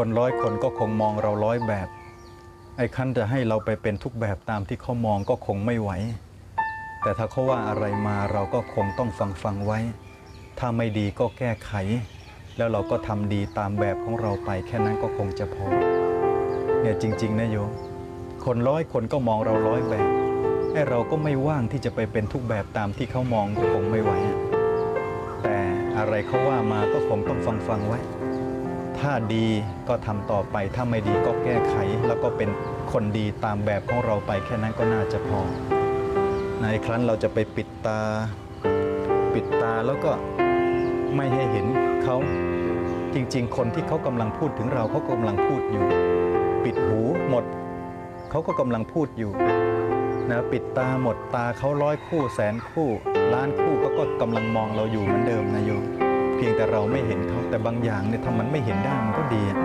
คนร้อยคนก็คงมองเราร้อยแบบ ไอ้คันจะให้เราไปเป็นทุกแบบตามที่เขามองก็คงไม่ไหว แต่ถ้าเขาว่าอะไรมาเราก็คงต้องฟังฟังไว้ ถ้าไม่ดีก็แก้ไข แล้วเราก็ทำดีตามแบบของเราไปแค่นั้นก็คงจะพอ เนี่ยจริง ๆ นะโยม คนร้อยคนก็มองเราร้อยแบบไอ้เราก็ไม่ว่างที่จะไปเป็นทุกแบบตามที่เขามองก็คงไม่ไหวแต่อะไรเขาว่ามาก็คงต้องฟังฟังไว้ ถ้าดีก็ทำต่อไป ถ้าไม่ดีก็แก้ไข แล้วก็เป็นคนดีตามแบบของเราไปแค่นั้นก็น่าจะพอ ในครั้นเราจะไปปิดตา ปิดตาแล้วก็ไม่ให้เห็นเขาจริง ๆ คนที่เขากำลังพูดถึงเราเขากำลังพูดอยู่ ปิดหูหมด เขาก็กำลังพูดอยู่นะปิดตาหมดตาเขาร้อยคู่แสนคู่ล้านคู่ก็ก็กำลังมองเราอยู่เหมือนเดิมนะโยมเพีย แต่เราไม่เห็นเขาแต่บางอย่างเนี่ยถ้ามันไม่เห็นได้มันก็ดีอะ